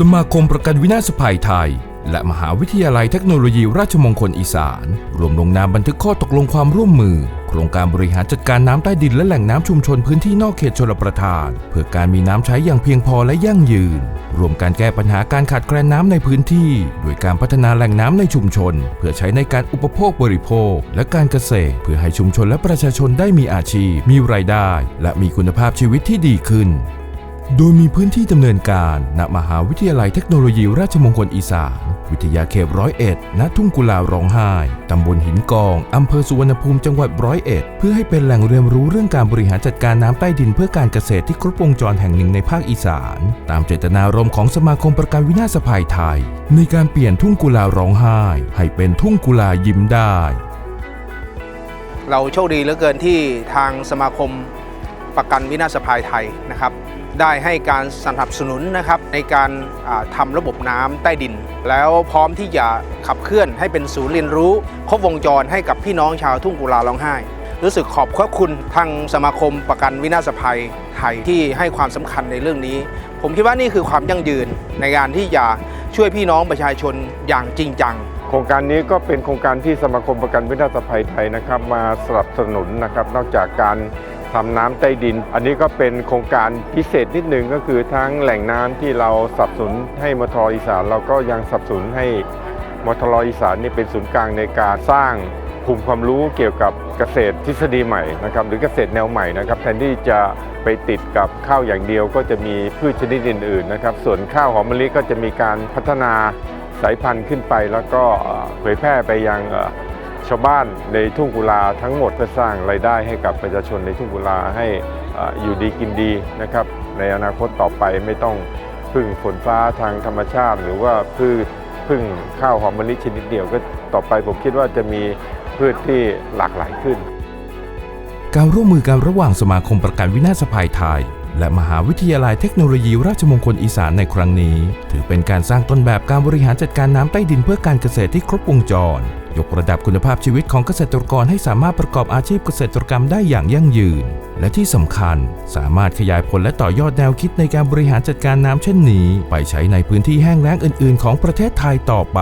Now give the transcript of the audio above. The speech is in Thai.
สมาคมประกันวินาศภัยไทย และมหาวิทยาลัยเทคโนโลยีราชมงคลอีสาน รวมลงนามบันทึกข้อตกลงความร่วมมือ โครงการบริหารจัดการน้ำใต้ดินและแหล่งน้ำชุมชนพื้นที่นอกเขตชลประทาน เพื่อการมีน้ำใช้อย่างเพียงพอและยั่งยืน รวมการแก้ปัญหาการขาดแคลนน้ำในพื้นที่ โดยการพัฒนาแหล่งน้ำในชุมชน เพื่อใช้ในการอุปโภคบริโภค และการเกษตร เพื่อให้ชุมชนและประชาชนได้มีอาชีพ มีรายได้ และมีคุณภาพชีวิตที่ดีขึ้น โดยมีพื้นที่ดำเนินการณมหาวิทยาลัยเทคโนโลยีราชมงคลอีสาน วิทยาเขตร้อยเอ็ดณทุ่งกุลาร้องไห้ตำบลหินกองอำเภอสุวรรณภูมิจังหวัดร้อยเอ็ดเพื่อให้เป็นแหล่งเรียนรู้เรื่องการบริหารจัดการน้ำใต้ดินเพื่อการเกษตรที่ครบวงจรแห่งหนึ่งในภาคอีสาน ตามเจตนารมณ์ของสมาคมประกันวินาศภัยไทย ในการเปลี่ยนทุ่งกุลาร้องไห้ ให้เป็นทุ่งกุลายิ้มได้ เราโชคดีเหลือเกินที่ทางสมาคม ประกันวินาศภัยไทยนะครับ ได้ให้การสนับสนุนนะครับในการอ่าทำระบบน้ำใต้ดิน แล้วพร้อมที่จะขับเคลื่อนให้เป็นศูนย์เรียนรู้ ครบวงจรให้กับพี่น้องชาวทุ่งกุลาร้องไห้ รู้สึกขอบพระคุณทางสมาคมประกันวินาศภัยไทยที่ให้ความสำคัญในเรื่องนี้ ผมคิดว่านี่คือความยั่งยืนในการที่จะช่วยพี่น้องประชาชนอย่างจริงจังโครงการนี้ก็เป็นโครงการที่สมาคมประกันวินาศภัยไทยนะครับ มาสนับสนุนนะครับ นอกจากการ ทำน้ำใต้ดิน อันนี้ก็เป็นโครงการพิเศษนิดหนึ่งก็คือทั้งแหล่งน้ำที่เราสนับสนุนให้มทอีสานเราก็ยังสนับสนุนให้มทอีสานนี่เป็นศูนย์กลางในการสร้างภูมิความรู้เกี่ยวกับเกษตรทฤษฎีใหม่นะครับหรือเกษตรแนวใหม่นะครับแทนที่จะไปติดกับข้าวอย่างเดียวก็จะมีพืชชนิดอื่นๆนะครับส่วนข้าวหอมมะลิก็จะมีการพัฒนาสายพันธุ์ขึ้นไป แล้วก็เผยแพร่ไปยัง ชาวบ้านในทุ่งกุลาทั้งหมดเพื่อสร้างรายได้ให้กับประชาชนในทุ่งกุลาให้เอ่ออยู่ดีกินดีนะครับ ในอนาคตต่อไปไม่ต้องพึ่งฝนฟ้าทางธรรมชาติ หรือว่าพืชพึ่งข้าวหอมมะลิชนิดเดียวก็ต่อไปผมคิดว่าจะมีพืชที่หลากหลายขึ้น การร่วมมือกันระหว่างสมาคมประกันวินาศภัยไทย และมหาวิทยาลัยเทคโนโลยีราชมงคลอีสานในครั้งนี้ ถือเป็นการสร้างต้นแบบการบริหารจัดการน้ำใต้ดินเพื่อการเกษตรที่ครบวงจร ยกระดับคุณภาพชีวิตของเกษตรกรให้สามารถประกอบอาชีพเกษตรกรรมได้อย่างยั่งยืน และที่สำคัญสามารถขยายผลและต่อยอดแนวคิดในการบริหารจัดการน้ำเช่นนี้ ไปใช้ในพื้นที่แห้งแล้งอื่น ๆ ของประเทศไทยต่อไป